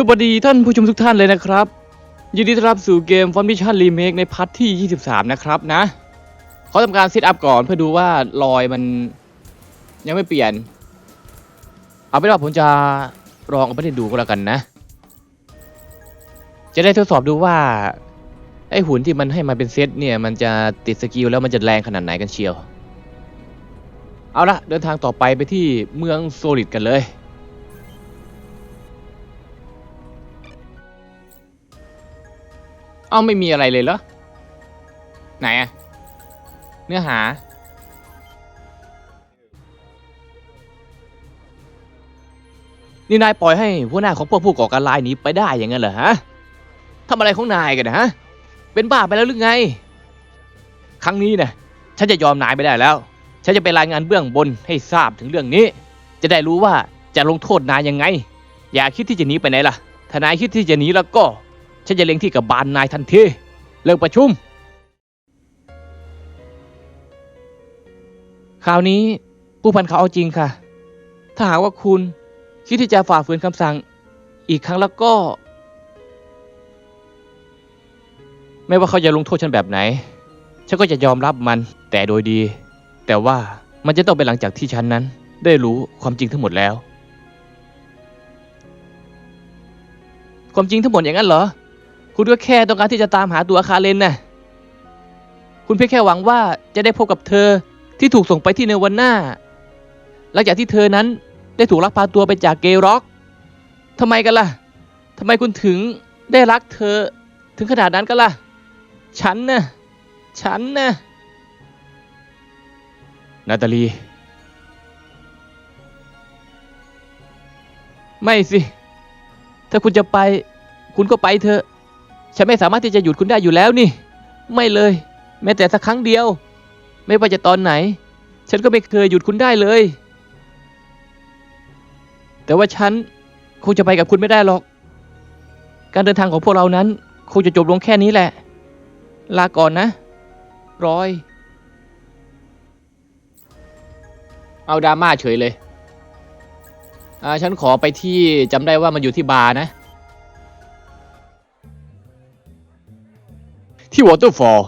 สวัสดีท่านผู้ชมทุกท่านเลยนะครับ ยินดีต้อนรับสู่เกมฟอนมิชั่นรีเมคในพาร์ทที่ 23 นะครับนะเขอทำการเซตอัพก่อนเพื่อดูว่ารอยมันยังไม่เปลี่ยน เอาเป็นว่าผมจะลองเอาไปดูก็แล้วกันนะ จะได้ทดสอบดูว่า ไอหุ่นที่มันให้มาเป็นเซตเนี่ย มันจะติดสกิลแล้วมันจะแรงขนาดไหนกันเชียว เอาละเดินทางต่อไปไปที่เมืองโซลิดกันเลย เอ้าไม่มีอะไรเลยเหรอ ไหนอะเนื้อหา นี่นายปล่อยให้หัวหน้าของพวกผู้ก่อการร้ายหนีไปได้อย่างนั้นเหรอฮะทำอะไรของนายกันนะฮะ เป็นบ้าไปแล้วหรือไง ครั้งนี้นะฉันจะยอมนายไม่ได้แล้ว ฉันจะไปรายงานเบื้องบนให้ทราบถึงเรื่องนี้ จะได้รู้ว่าจะลงโทษนายยังไง อย่าคิดที่จะหนีไปไหนล่ะ ถ้านายคิดที่จะหนีแล้วก็ ฉันจะเล็งที่กับบานนายทันทีเลิกประชุม คราวนี้ผู้พันเขาเอาจริงค่ะ ถ้าหากว่าคุณคิดที่จะฝ่าฝืนคำสั่งอีกครั้งแล้วก็ ไม่ว่าเขาจะลงโทษฉันแบบไหน ฉันก็จะยอมรับมันแต่โดยดี แต่ว่ามันจะต้องเป็นหลังจากที่ฉันนั้น ได้รู้ความจริงทั้งหมดแล้ว ความจริงทั้งหมดอย่างนั้นเหรอ คุณก็แค่ต้องการที่จะตามหาตัวคาเลนน่ะคุณเพียงแค่หวังว่าจะได้พบกับเธอที่ถูกส่งไปที่เนวันน่าหลังจากที่เธอนั้นได้ถูกลักพาตัวไปจากเกย์ร็อกทำไมกันล่ะทำไมคุณถึงได้รักเธอถึงขนาดนั้นกันล่ะ ฉันน่ะฉันน่ะนาตาลี ไม่สิ ถ้าคุณจะไป คุณก็ไปเถอะ ฉันไม่สามารถที่จะหยุดคุณได้อยู่แล้วนี่ ไม่เลย แม้แต่สักครั้งเดียว ไม่ว่าจะตอนไหน ฉันก็ไม่เคยหยุดคุณได้เลย แต่ว่าฉันคงจะไปกับคุณไม่ได้หรอก การเดินทางของพวกเรานั้นคงจะจบลงแค่นี้แหละ ลาก่อนนะรอย เอาดราม่าเฉยเลย อ่า ฉันขอไปที่จำได้ว่ามันอยู่ที่บาร์นะ ที่วอเตอร์ฟอล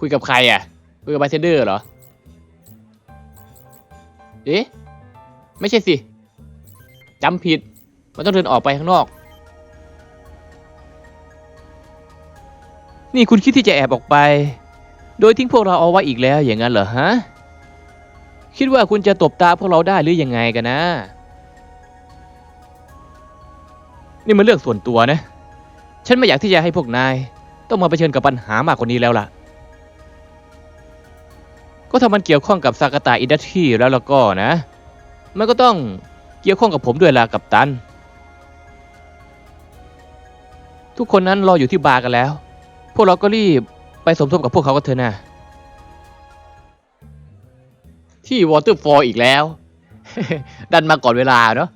คุยกับใครอะ คุยกับบาร์เทนเดอร์เหรอ เอ๊ะ ไม่ใช่สิจำผิด มันต้องเดินออกไปข้างนอก นี่คุณคิดที่จะแอบออกไป โดยทิ้งพวกเราเอาไว้อีกแล้วอย่างนั้นเหรอฮะ คิดว่าคุณจะตบตาพวกเราได้หรือยังไงกันนะ นี่มันเรื่องส่วนตัวนะ ฉันไม่อยากที่จะให้พวกนาย ต้องมาเผชิญกับปัญหามากกว่านี้แล้วล่ะ ก็ถ้ามันเกี่ยวข้องกับซากาตาอินดัสทรีแล้วแล้วก็นะ มันก็ต้องเกี่ยวข้องกับผมด้วยล่ะกับตัน ทุกคนนั้นรออยู่ที่บาร์กันแล้ว พวกเราก็รีบไปสมทบกับพวกเขากันเถอะนะ ที่วอเตอร์ฟอลอีกแล้ว ดันมาก่อนเวลาเนาะ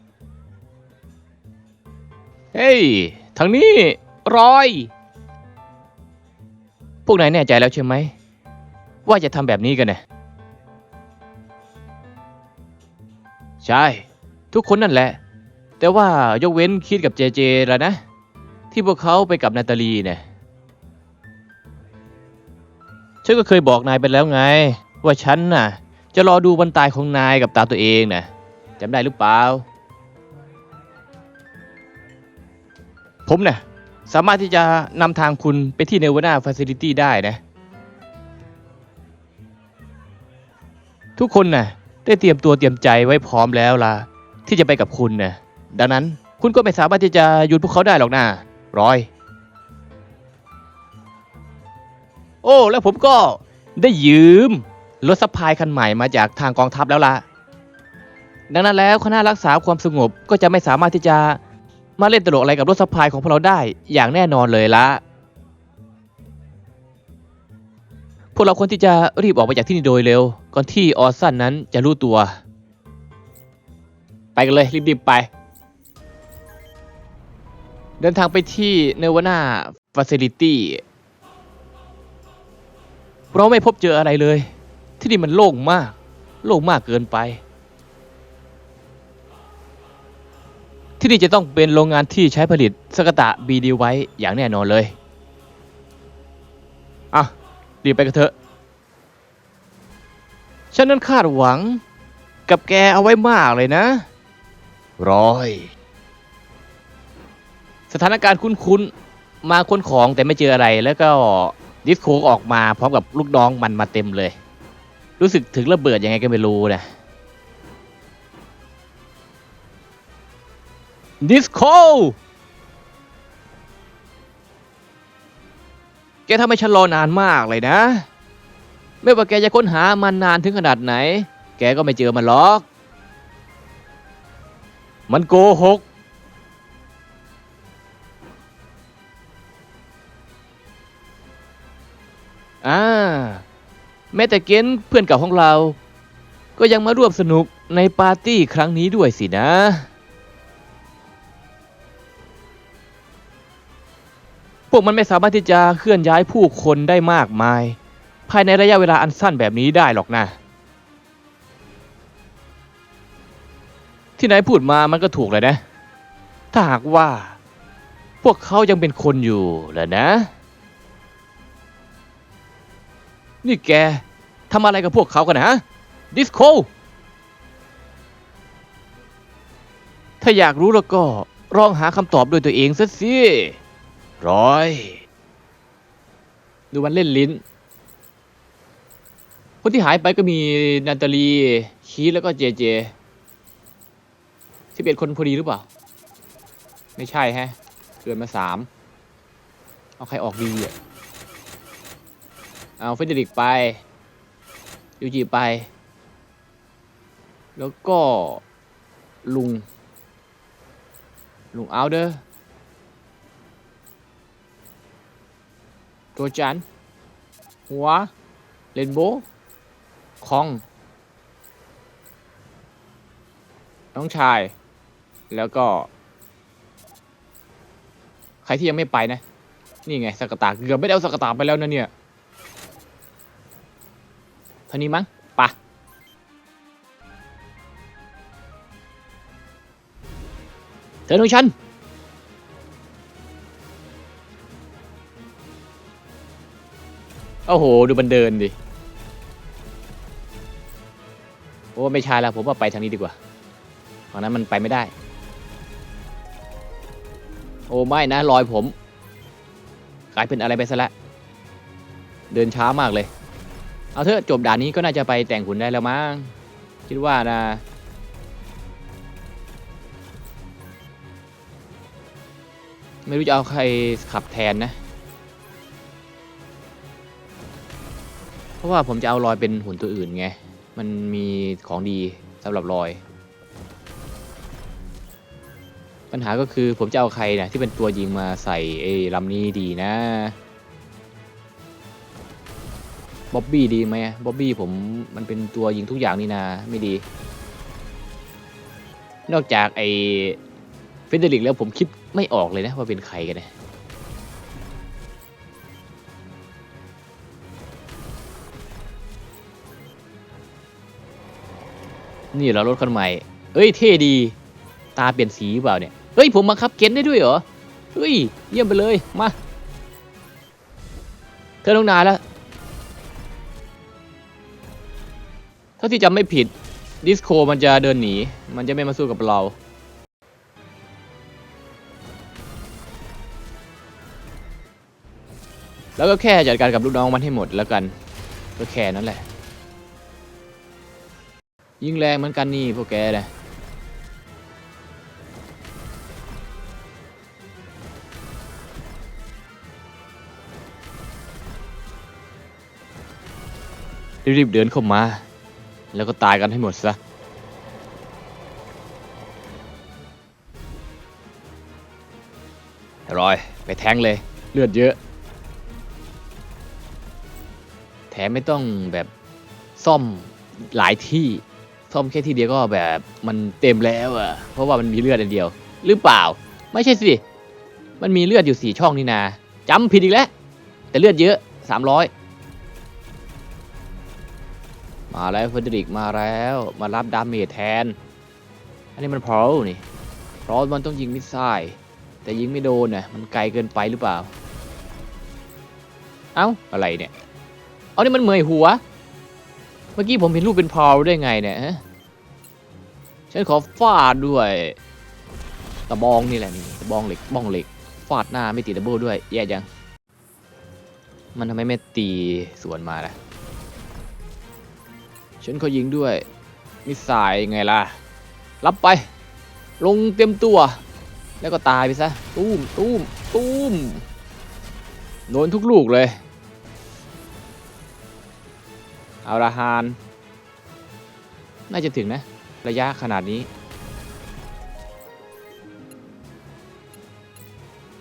เฮ้ย ทางนี้ รอย พวกนายแน่ใจแล้วใช่ไหม ว่าจะทำแบบนี้กันเนี่ยใช่ ทุกคนนั่นแหละ แต่ว่ายกเว้นคิดกับเจเจแล้วนะ ที่พวกเขาไปกับนาตาลีเนี่ยฉันก็เคยบอกนายไปแล้วไง ว่าฉันน่ะ จะรอดูวันตายของนายกับตาตัวเองนะจำได้หรือเปล่า ผมเนี่ย สามารถที่จะนำทางคุณไปที่เนวาน่าฟ a ซิลิตี้ได้นะ ทุกคนน่ะได้เตรียมตัวเตรียมใจไว้พร้อมแล้วล่ะ ที่จะไปกับคุณนะดังนั้นคุณก็ไม่สามารถที่จะหยุดพวกเขาได้หรอกนะรอย โอ้ แล้วผมก็ได้ยืมรถซัพพลายคันใหม่มาจากทางกองทัพแล้วล่ะ ดังนั้นแล้วคณะรักษาความสงบก็จะไม่สามารถที่จะ มาเล่นตลกอะไรกับรถซัพพลายของพวกเราได้อย่างแน่นอนเลยละพวกเราควรที่จะรีบออกไปจากที่นี่โดยเร็ว ก่อนที่ออสซันนั้นจะรู้ตัว ไปกันเลยรีบๆไป เดินทางไปที่เนวาน่าฟ a ซิลิตี้เราไม่พบเจออะไรเลย ที่นี่มันโล่งมาก โล่งมากเกินไป ที่นี่จะต้องเป็นโรงงานที่ใช้ผลิตสกตะบีดีไว้อย่างแน่นอนเลย อะรีบไปกันเถอะฉันนั้นคาดหวังกับแกเอาไว้มากเลยนะ ร้อย สถานการณ์คุ้นๆ มาค้นของแต่ไม่เจออะไรแล้วก็ดิสโคออกมาพร้อมกับลูกน้องมันมาเต็มเลย รู้สึกถึงระเบิดยังไงก็ไม่รู้นะ ดิสโคแกทำให้ฉันรอนานมากเลยนะ ไม่ว่าแกจะค้นหามันนานถึงขนาดไหน แกก็ไม่เจอมันหรอก มันโกหก อ่า แม้แต่เกนเพื่อนเก่าของเรา ก็ยังมาร่วมสนุกในปาร์ตี้ครั้งนี้ด้วยสินะ พวกมันไม่สามารถที่จะเคลื่อนย้ายผู้คนได้มากมาย ภายในระยะเวลาอันสั้นแบบนี้ได้หรอกนะ ที่ไหนพูดมามันก็ถูกเลยนะ ถ้าหากว่า พวกเขายังเป็นคนอยู่แหละนะ นี่แกทำอะไรกับพวกเขากันนะดิสโคถ้าอยากรู้แล้วก็ลองหาคำตอบด้วยตัวเองซะสิ ร้อย ดูมันเล่นลิ้น คนที่หายไปก็มีนันตาลีคีแล้วก็เจเจสิบเอ็ดคนพอดีหรือเปล่า ไม่ใช่แฮะเกินมาสามเอาใครออกดีอะเอาเฟเดริกไปยูจีไป แล้วก็ลุง ลุงเอาเด้อ ตัวจันหัวเลนโบคอง น้องชาย แล้วก็ ใครที่ยังไม่ไปนะ นี่ไงสกตาเกือบไม่ได้เอาสกตาไปแล้วนะเนี่ยเท่านี้มั้งปะเธอหนูฉัน โอ้โห ดูมันเดินดิ โอ้ไม่ใช่แล้วผมว่าไปทางนี้ดีกว่าทางนั้นมันไปไม่ได้ โอ้ไม่นะรอยผม กลายเป็นอะไรไปซะละ เดินช้ามากเลย เอาเถอะจบด่านนี้ก็น่าจะไปแต่งหุ่นได้แล้วมั้ง คิดว่านะไม่รู้จะเอาใครขับแทนนะ ราะว่าผมจะเอารอยเป็นหุ่นตัวอื่นไง มันมีของดีสำหรับรอย ปัญหาก็คือผมจะเอาใครนะที่เป็นตัวยิงมาใส่ไอ้ลำนี้ดีนะบ๊อบบี้ดีไหมบ๊อบบี้ผมมันเป็นตัวยิงทุกอย่างนี่นะไม่ดี นอกจากไอ้เฟเดริกแล้วผมคิดไม่ออกเลยนะว่าเป็นใครกันนะ นี่เรารถคันใหม่ เอ้ยเท่ดี ตาเปลี่ยนสีหรือเปล่าเนี่ย เฮ้ยผมบังคับเกนได้ด้วยเหรอ เฮ้ยเยี่ยมไปเลย มา เธอต้องนานแล้วเท่าที่จำไม่ผิดดิสโคมันจะเดินหนี มันจะไม่มาสู้กับเรา แล้วก็แค่จัดการกับลูกน้องมันให้หมดแล้วกัน ก็แค่นั้นแหละ ยิงแรงเหมือนกันนี่พวกแกนะรีบๆเดินเข้ามา แล้วก็ตายกันให้หมดซะรอยไปแทงเลย เลือดเยอะ แถมไม่ต้องแบบซ่อมหลายที่ ซ่อมแค่ทีเดียวก็แบบมันเต็มแล้วอะเพราะว่ามันมีเลือดอันเดียว หรือเปล่า ไม่ใช่สิ มันมีเลือดอยู่สี่ช่องนี่นาจำผิดอีกแล้ว แต่เลือดเยอะสามร้อยมาแล้วเฟเดริกมาแล้วมารับดาเมจแทน อันนี้มันพรอลนี่พราะมันต้องยิงมิสไซล์แต่ยิงไม่โดนน่ะมันไกลเกินไปหรือเปล่า เอ้าอะไรเนี่ย เอานี่มันเหมยหัว เมื่อกี้ผมเห็นรูปเป็นพาวได้ไงเนี่ยฮะฉันขอฟาดด้วยตะบองนี่แหละนี่ตะบองเหล็กบ้องเหล็กฟาดหน้าไม่ติดดับเบิลด้วย แย่จัง มันทำไมไม่ตีสวนมาล่ะฉันขายิงด้วยมิสไซล์ไงล่ะ รับไป ลงเต็มตัว แล้วก็ตายไปซะตุ้มตุ้มตุ้มโดนทุกลูกเลย อาละฮานน่าจะถึงนะ ระยะขนาดนี้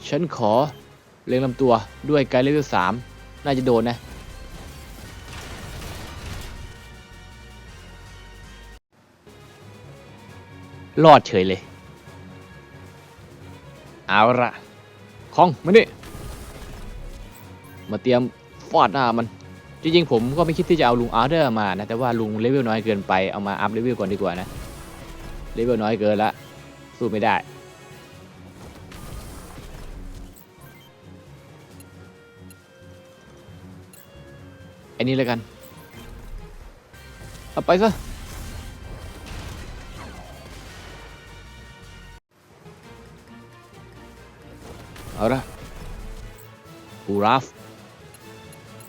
ฉันขอเล็งลำตัวด้วยไกด์เลเวลสามน่าจะโดนนะ รอดเฉยเลย เอาละคองมานี่มาเตรียมฟาดหน้ามัน จริงๆผมก็ไม่คิดที่จะเอาลุงอาร์เดอร์มานะแต่ว่าลุงเลเวลน้อยเกินไปเอามาอัพเลเวลก่อนดีกว่านะเลเวลน้อยเกินละสู้ไม่ได้ไอ้นี่เลยกันเอาไปซะเอาละปูราฟ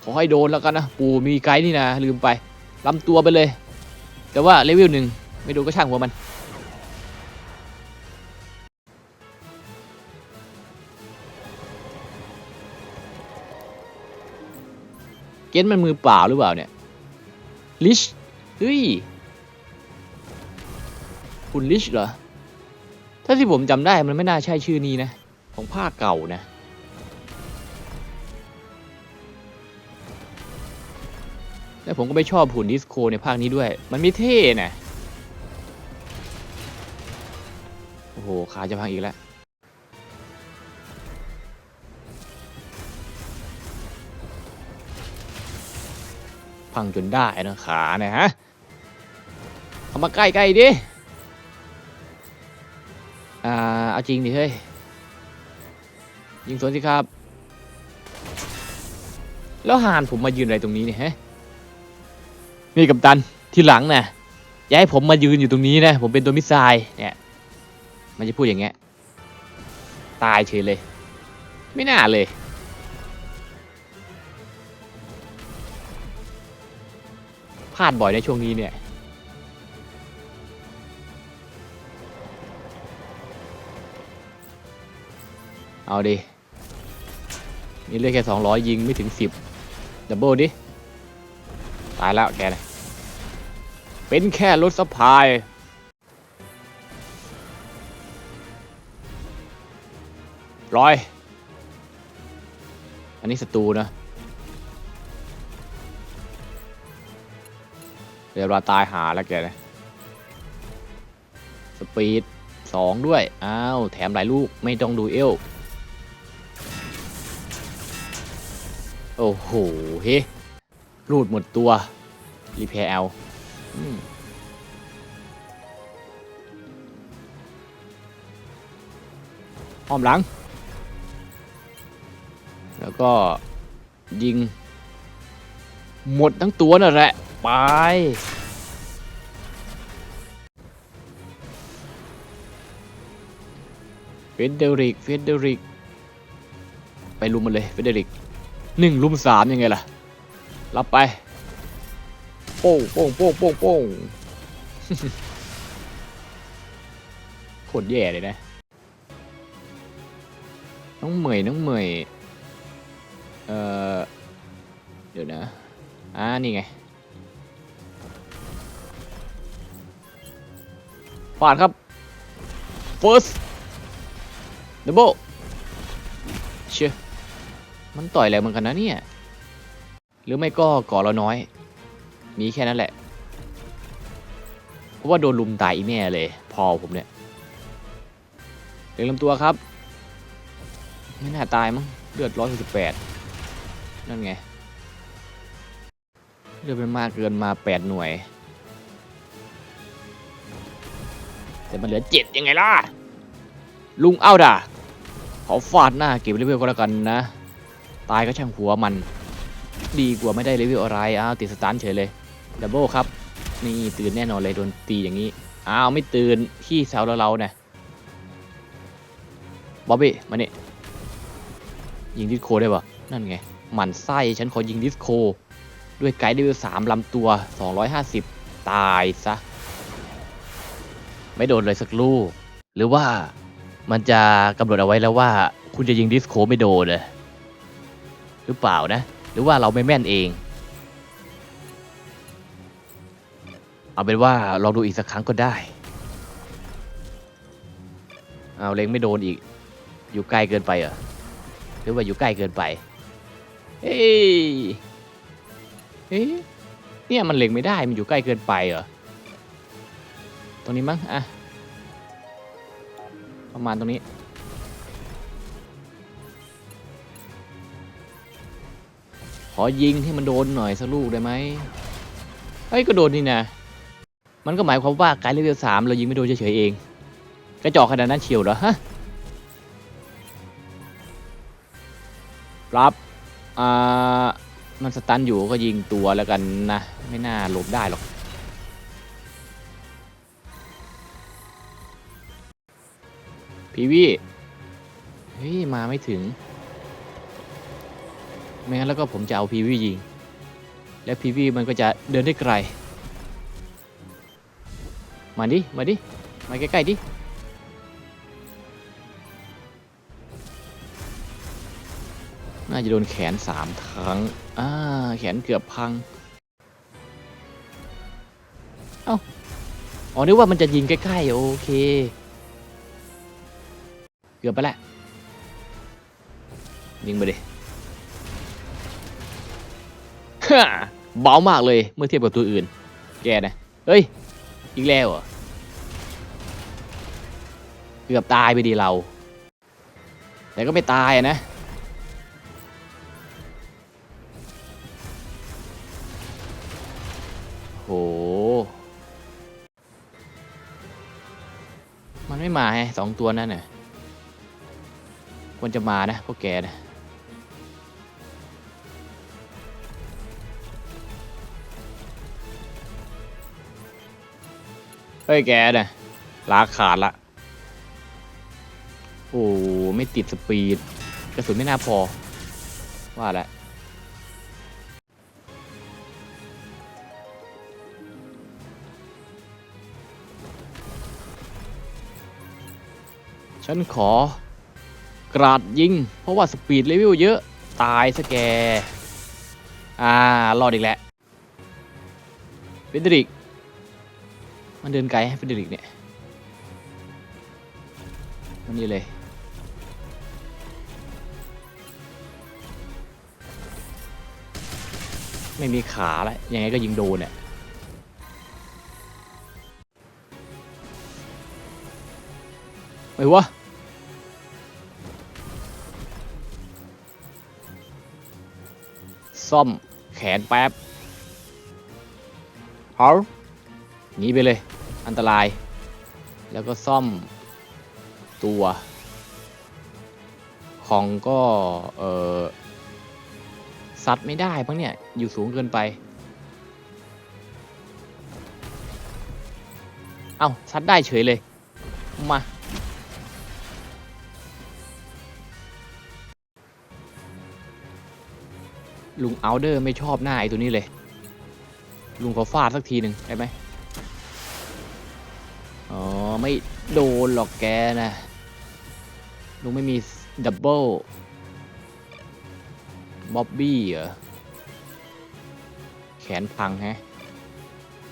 ขอให้โดนแล้วกันนะปูมีไกด์นี่นะลืมไปลำตัวไปเลย แต่ว่าเลเวลหนึ่งไม่โดนก็ช่างหัวมันเกนมันมือเปล่าหรือเปล่าเนี่ย ลิช เฮ้ย คุณลิชเหรอ ถ้าที่ผมจำได้มันไม่น่าใช่ชื่อนี้นะ ของภาคเก่านะ แล้วผมก็ไม่ชอบหุ่นดิสโคในภาคนี้ด้วย มันไม่เท่นะโอ้โห ขาจะพังอีกแล้ว พังจนได้นะขาเนี่ยฮะ เอามาใกล้ๆดิ อ่า เอาจริงดิเฮ้ย ยิงสวนสิครับ แล้วหานผมมายืนอะไรตรงนี้เนี่ยฮะ นี่กัปตันที่หลังนะอย่าให้ผมมายืนอยู่ตรงนี้นะ ผมเป็นตัวมิสไซล์เนี่ย มันจะพูดอย่างเงี้ย ตายเฉยเลย ไม่น่าเลย พลาดบ่อยในช่วงนี้เนี่ย เอาดินี่เลือแค่สองร้อยยิงไม่ถึงสิบดับเบิลดิ ตายแล้วแกนะเป็นแค่รถสะพายร้อย อันนี้ศัตรูนะ เดี๋ยวเราตายหาแล้วแกนะสปีดสองด้วย อ้าว แถมหลายลูก ไม่ต้องดูเอล โอ้โห เฮ้ รูดหมดตัว รีเพลเอลอ้อมหลัง แล้วก็ยิง หมดทั้งตัวนั่นแหละ ไป เฟเดริก เฟเดริก ไปลุมมันเลย เฟเดริกหนึ่งลุมสามยังไงล่ะ รับไป โป้งโป้งโป้งโป้งโป้งโคตรแย่เลยนะ น้องเหมยน้องเหมยเอ่อ เดี๋ยวนะ อ่า นี่ไงฟาดครับ first double เชื่อมันต่อยแรเหมือนกันนะเนี่ย หรือไม่ก็ก่อเราน้อย มีแค่นั้นแหละเพราะว่าโดนลุมตายอีแน่เลย พอผมเนี่ยเล็งลำตัวครับ ไม่น่าตายมั้งเลือดร้อยสิบแปดนั่นไง เลือดเป็นมากเกินมาแปดหน่วย แต่มันเหลือเจ็ดยังไงล่ะ ลุงเอาด่าขอฟาดหน้าเก็บเลเวลก็แล้วกันนะ ตายก็ช่างหัวมัน ดีกว่าไม่ได้เลเวลอะไรอ้าวติดสตาร์เฉยเลยดับเบิลครับ นี่ตื่นแน่นอนเลยโดนตีอย่างนี้ อ้าวไม่ตื่นขี้แซวเราๆเนี่ยบ๊อบบี้มานี่ยิงดิสโคได้ปะนั่นไงหมันไส้ฉันขอยิงดิสโค ด้วยไกด์เลเวลสามลำตัว 250 ตายซะ ไม่โดนเลยสักลูก หรือว่ามันจะกำหนดเอาไว้แล้วว่า คุณจะยิงดิสโคไม่โดนเลยหรือเปล่านะ หรือว่าเราไม่แม่นเอง เอาเป็นว่าลองดูอีกสักครั้งก็ได้ เอาเล็งไม่โดนอีก อยู่ใกล้เกินไปเหรอหรือว่าอยู่ใกล้เกินไป เฮ้ยเฮ้ยเนี่ยมันเล็งไม่ได้มันอยู่ใกล้เกินไปเหรอตรงนี้มั้งอะประมาณตรงนี้ ขอยิงให้มันโดนหน่อยสักลูกได้ไหมเฮ้ยก็โดนนี่นะ มันก็หมายความว่ากด์เลเวลสามเรายิงไม่โดนเฉยๆเอง กระจอกขนาดนั้นเฉียวเหรอฮะรับอ่ามันสตันอยู่ก็ยิงตัวแล้วกันนะ ไม่น่าหลบได้หรอกพีวีเฮ้ย มาไม่ถึง ไม่งั้นแล้วก็ผมจะเอาพีวียิง และพีวีมันก็จะเดินได้ไกล มาดิ มาดิ มาใกล้ๆดิ น่าจะโดนแขนสามครั้ง อ่า แขนเกือบพัง เอ้า อ๋อนึกว่ามันจะยิงใกล้ๆ โอเค เกือบไปแล้วยิงมาดิ เบามากเลยเมื่อเทียบกับตัวอื่น แกนะเฮ้ย อีกแล้วเหรอเกือบตายไปดีเรา แต่ก็ไม่ตายอะนะโห มันไม่มาไงสองตัวนั่นน่ะควรจะมานะพวกแกนะ ฮ้ยแกน่ะลาขาดละ โอ้ไม่ติดสปีด กระสุนไม่น่าพอ ว่าแล้วฉันขอกราดยิง เพราะว่าสปีดเลเวลเยอะ ตายซะแก อ่ารอดอีกแล้วเฟเดริก มันเดินไกลให้เฟเดริกเนี่ยมันนี่เลยไม่มีขาแล้วยังไงก็ยิงโดนเนี่ยไม่วะซ่อมแขนแป๊บเอา หนีไปเลย อันตราย แล้วก็ซ่อมตัวของก็เออซัดไม่ได้บ้งเนี่ย อยู่สูงเกินไป เอ้าซัดได้เฉยเลย มา ลุงเอาเดอร์ไม่ชอบหน้าไอ้ตัวนี้เลย ลุงขอฟาดสักทีหนึ่งได้ไหม ไม่โดนหรอกแกนะ ลุงไม่มีดับเบิลบ๊อบบี้เหรอ แขนพังแฮะ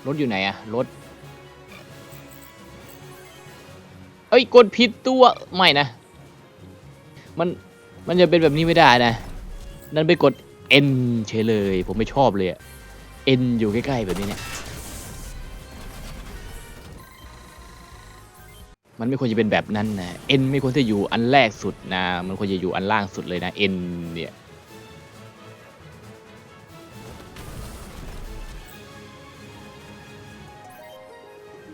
รถอยู่ไหนอะรถ เอ้ย กดผิดตัว ไม่นะ มัน มันจะเป็นแบบนี้ไม่ได้นะ นั่นไปกด N เฉยเลย ผมไม่ชอบเลยอะ N อยู่ใกล้ ๆ แบบนี้เนี่ย มันไม่ควรจะเป็นแบบนั้นนะ N ไม่ควรจะอยู่อันแรกสุดนะ มันควรจะอยู่อันล่างสุดเลยนะ N เนี่ย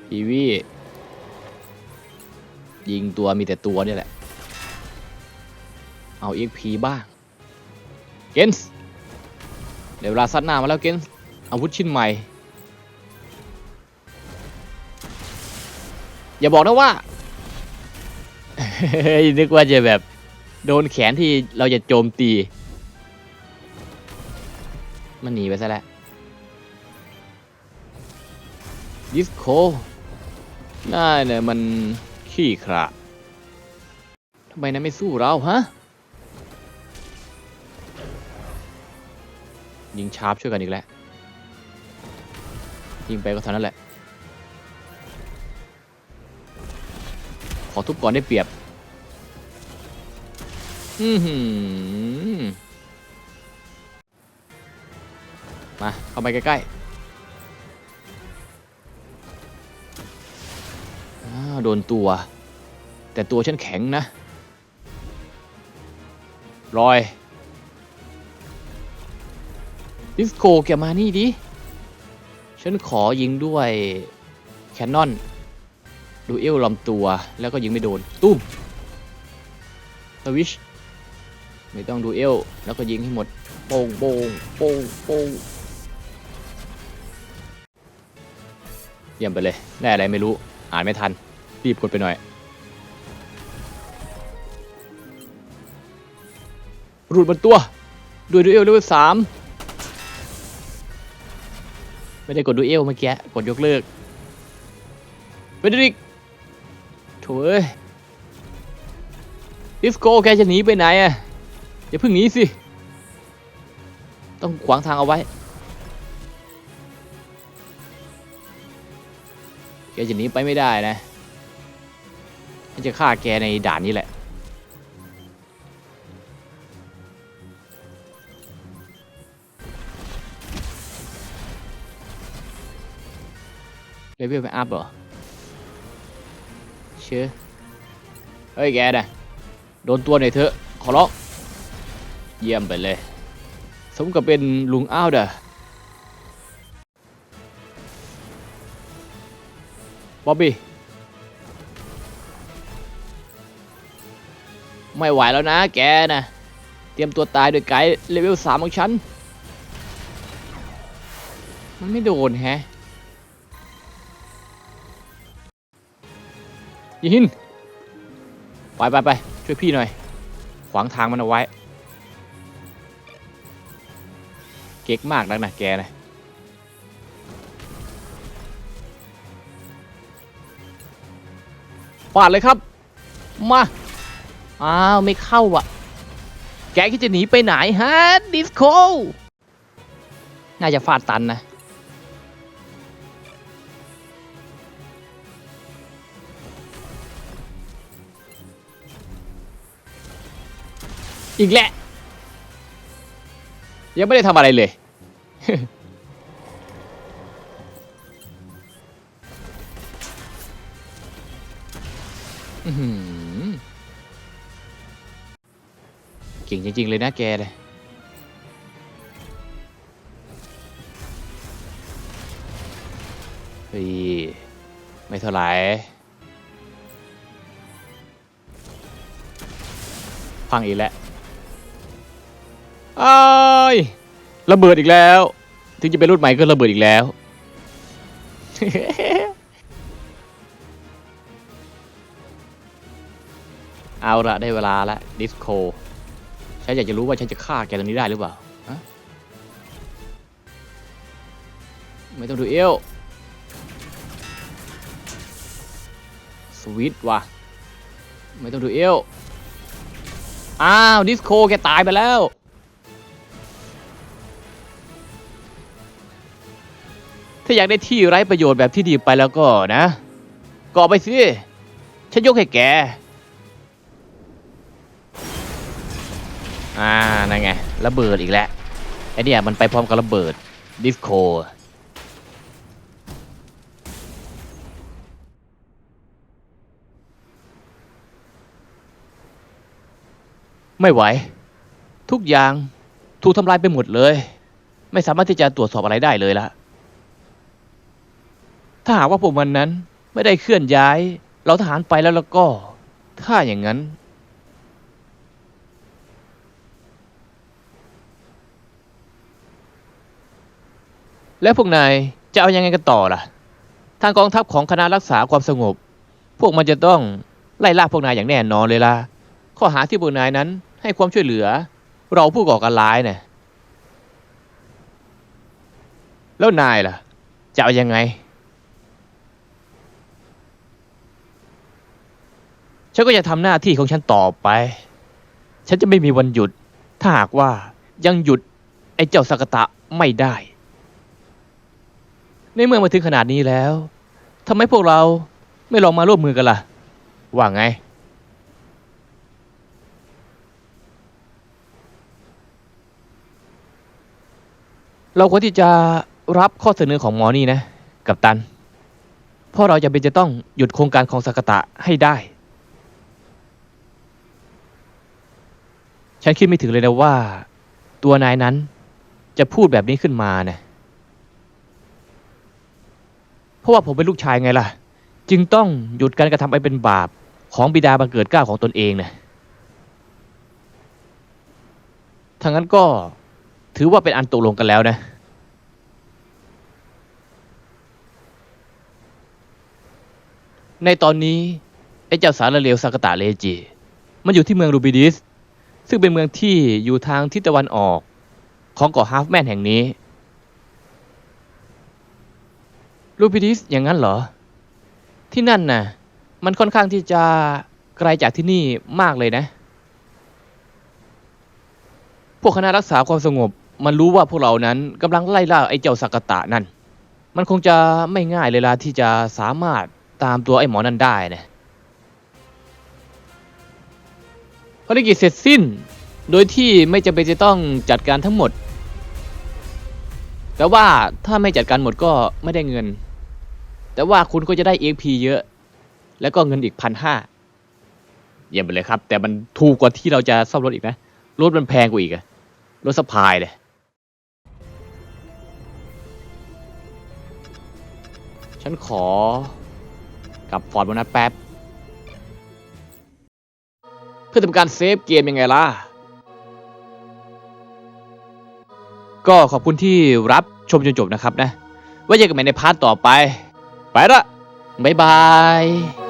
พีวียิงตัวมีแต่ตัวเนี่ยแหละ เอา EXP บ้าง เกนส์เดี๋ยวเวลาซัดหน้ามาแล้วเกนส์อาวุธชิ้นใหม่ อย่าบอกนะว่า นึกว่าจะแบบโดนแขนที่เราจะโจมตี มันหนีไปซะแล้วดิสโคน่าเนี่ยมันขี้ขระทำไมนายไม่สู้เราฮะ ยิงชาร์ปช่วยกันอีกแล้ว ยิงไปก็เท่านั้นแหละ ขอทุบก่อนได้เปรียบ อือหือมา เข้าไปใกล้ๆโดนตัว แต่ตัวฉันแข็งนะรอย ดิสโก้แกมานี่ดิ ฉันขอยิงด้วยแคนนอน ดูเอลลำตัวแล้วก็ยิงไม่โดน ตุ้มสวิช ไม่ต้องดูเอลแล้วก็ยิงให้หมดโป่งโป่งโป่งโป่งเยี่ยมไปเลยได้อะไรไม่รู้อ่านไม่ทัน รีบกดไปหน่อย รูดบนตัวด้วยดูเอลเลเวลสามไม่ได้กดดูเอลเมื่อกี้กดยกเลิกเฟเดริกโถ่เอ้ยดิสโก้แกจะหนีไปไหนอะ อย่าเพิ่งหนีสิ ต้องขวางทางเอาไว้ แกจะหนีไปไม่ได้นะฉันจะฆ่าแกในด่านนี้แหละ เลเวลไปอัพเหรอ เชื่อเฮ้ยแกนะโดนตัวหน่อยเถอะ ขอร้อง เยี่ยมไปเลย สมกับเป็นลุงอ้าวเด้อบ๊อบบี้ไม่ไหวแล้วนะแกนะเตรียมตัวตายโดยไกด์เลเวลสามของฉัน มันไม่โดนแฮะยิน ไปไปไปช่วยพี่หน่อย ขวางทางมันเอาไว้ เก๊กมากนักนะแกนะฟาดเลยครับ มา อ้าว ไม่เข้าอะ แกคิดจะหนีไปไหนฮะ ดิสโค น่าจะฟาดตันนะ อีกแหละ ยังไม่ได้ทำอะไรเลย เก่งจริง ๆ เลยนะแกเลยเฮ้ยไม่เท่าไหร่พังอีกแล้ว อ้ายระเบิดอีกแล้ว ถึงจะเป็นรุ่นใหม่ก็ระเบิดอีกแล้ว เอาละได้เวลาแล้วดิสโคฉันอยากจะรู้ว่าฉันจะฆ่าแกตรงนี้ได้หรือเปล่าไม่ต้องดูเอวสวิตว่ะ ไม่ต้องดูเอวอ้าว ดิสโคแกตายไปแล้ว ถ้าอยากได้ที่ไร้ประโยชน์แบบที่ดีไปแล้วก็นะ ก็เอไปสิ ฉันยกให้แก อ่า นั่นไง ระเบิดอีกแล้ว ไอเนี่ยมันไปพร้อมกับระเบิด ดิสโค ไม่ไหว ทุกอย่างถูกทำลายไปหมดเลย ไม่สามารถที่จะตรวจสอบอะไรได้เลยละ ถ้าหากว่าพวกมันนั้นไม่ได้เคลื่อนย้าย เราทหารไปแล้วแล้วก็ ถ้าอย่างนั้น แล้วพวกนายจะเอายังไงกันต่อล่ะ ทางกองทัพของคณะรักษาความสงบ พวกมันจะต้องไล่ล่าพวกนายอย่างแน่นอนเลยล่ะ ข้อหาที่พวกนายนั้นให้ความช่วยเหลือ เราผู้ก่อการร้ายเนี่ยแล้วนายล่ะ จะเอายังไง ฉันก็จะทำหน้าที่ของฉันต่อไป ฉันจะไม่มีวันหยุด ถ้าหากว่ายังหยุดไอ้เจ้าสากตะไม่ได้ ในเมื่อมาถึงขนาดนี้แล้วทำไมพวกเราไม่ลองมาร่วมมือกันล่ะ ว่าไง เราควรที่จะรับข้อเสนอของหมอนี่นะ กับตัน เพราะเราจะเป็นจะต้องหยุดโครงการของสากตะให้ได้ ฉันคิดไม่ถึงเลยนะว่า ตัวนายนั้น จะพูดแบบนี้ขึ้นมานะเพราะว่าผมเป็นลูกชายไงล่ะ จึงต้องหยุดการกระทำไปเป็นบาปของบิดาบังเกิดกล้าของตนเองนะทั้างนั้นก็ถือว่าเป็นอันตกลงกันแล้วนะ ในตอนนี้ ไอ้เจ้าสารเลวซากตะเลจิ มันอยู่ที่เมืองรูบิดิส ซึ่งเป็นเมืองที่อยู่ทางทิศตะวันออกของเกาะฮาฟแมนแห่งนี้รูบิดิสอย่างนั้นเหรอ ที่นั่นน่ะ มันค่อนข้างที่จะไกลจากที่นี่มากเลยนะ พวกคณะรักษาความสงบ มันรู้ว่าพวกเรานั้นกำลังไล่ล่าไอ้เจ้าสักตะนั่น มันคงจะไม่ง่ายเลยล่ะที่จะสามารถตามตัวไอ้หมอนั่นได้นะ ภารกิจเสร็จสิ้น โดยที่ไม่จำเป็นจะต้องจัดการทั้งหมด แต่ว่าถ้าไม่จัดการหมดก็ไม่ได้เงิน แต่ว่าคุณก็จะได้ EXP เยอะ แล้วก็เงินอีกพันห้าเยี่ยมไปเลยครับ แต่มันถูกกว่าที่เราจะซ่อมรถอีกนะ รถมันแพงกว่าอีกอะรถสะพายเลยฉันขอกลับฟอร์ดบนนะแป๊บ พื่อทำการเซฟเกมยังไงล่ะ ก็ขอบคุณที่รับชมจนจบนะครับนะ ไว้เจอกันใหม่ในพาร์ทต่อไป ไปละบ๊ายบาย